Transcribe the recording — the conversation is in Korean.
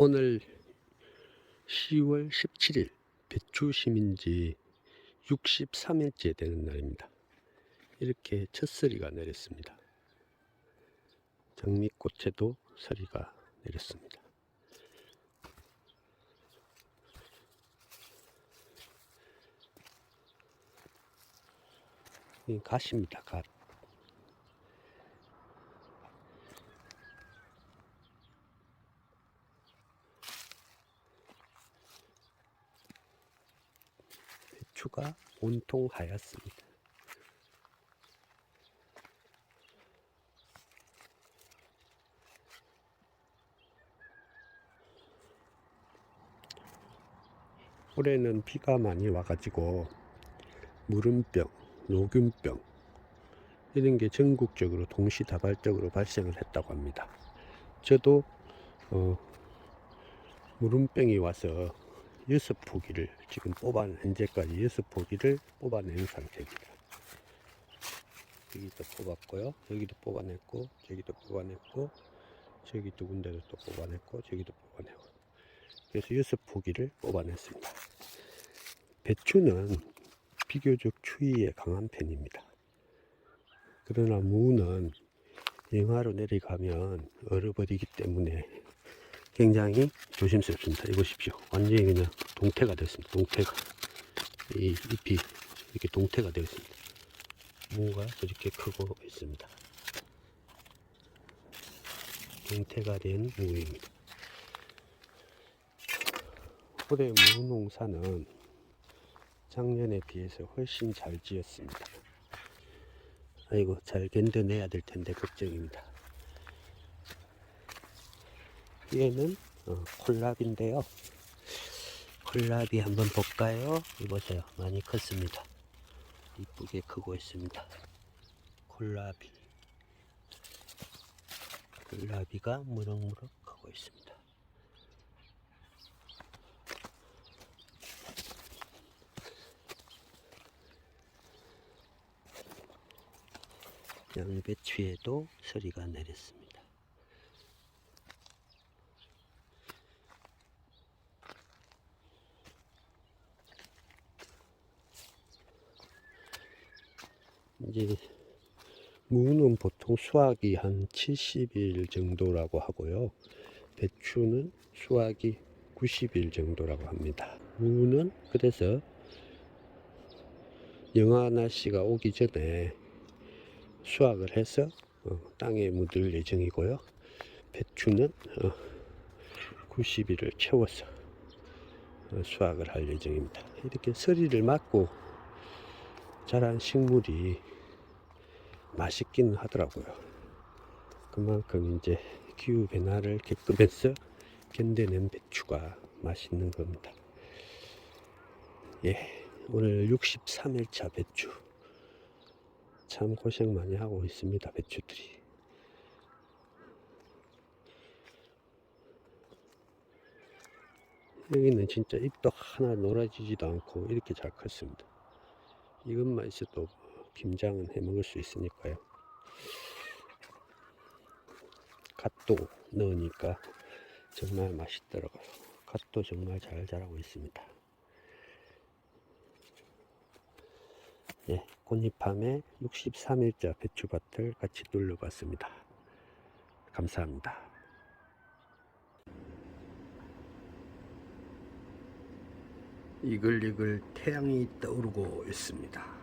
오늘 10월 17일 배추 심인지 63일째 되는 날입니다. 이렇게 첫 서리가 내렸습니다. 장미꽃에도 서리가 내렸습니다. 이 갓입니다. 갓. 배추가 온통 하얗습니다. 올해는 비가 많이 와가지고 물음병, 녹균병 이런 게 전국적으로 동시다발적으로 발생을 했다고 합니다. 저도 어, 물음병이 와서 여섯 포기를 지금 뽑아 현재까지 여섯 포기를 뽑아낸 상태입니다. 여기도 뽑았고요. 여기도 뽑아냈고 저기도 뽑아냈고 저기 두 군데도 또 뽑아냈고 저기도 뽑아내고 그래서 여섯 포기를 뽑아냈습니다. 배추는 비교적 추위에 강한 편입니다. 그러나 무는 영하로 내려가면 얼어버리기 때문에 굉장히 조심스럽습니다. 이보십시오. 완전히 그냥 동태가 됐습니다. 동태가. 이 잎이 이렇게 동태가 되어 있습니다. 무가 그렇게 크고 있습니다. 동태가 된 무입니다. 올해 무 농사는 작년에 비해서 훨씬 잘 지었습니다. 아이고 잘 견뎌내야 될 텐데 걱정입니다. 얘는 어, 콜랍인데요. 콜랍이 한번 볼까요? 이보세요. 많이 컸습니다. 이쁘게 크고 있습니다. 콜라비. 콜라비가 무럭무럭 크고 있습니다. 양배추에도 서리가 내렸습니다. 이제 무는 보통 수확이 한 70일 정도라고 하고요. 배추는 수확이 90일 정도라고 합니다. 무는 그래서 영하 날씨가 오기 전에 수확을 해서 어, 땅에 묻을 예정이고요. 배추는 어, 90일을 채워서 어, 수확을 할 예정입니다. 이렇게 서리를 맞고 자란 식물이 맛있긴 하더라고요. 그만큼 이제 기후 변화를 겪으면서 견뎌낸 배추가 맛있는 겁니다. 예, 오늘 63일차 배추. 참 고생 많이 하고 있습니다, 배추들이. 여기는 진짜 잎도 하나 놀아지지도 않고 이렇게 잘 컸습니다. 이것만 있어도 김장은 해 먹을 수 있으니까요. 갓도 넣으니까 정말 맛있더라고요. 갓도 정말 잘 자라고 있습니다. 예, 꽃잎함에 63일자 배추밭을 같이 둘러봤습니다. 감사합니다. 이글이글 태양이 떠오르고 있습니다.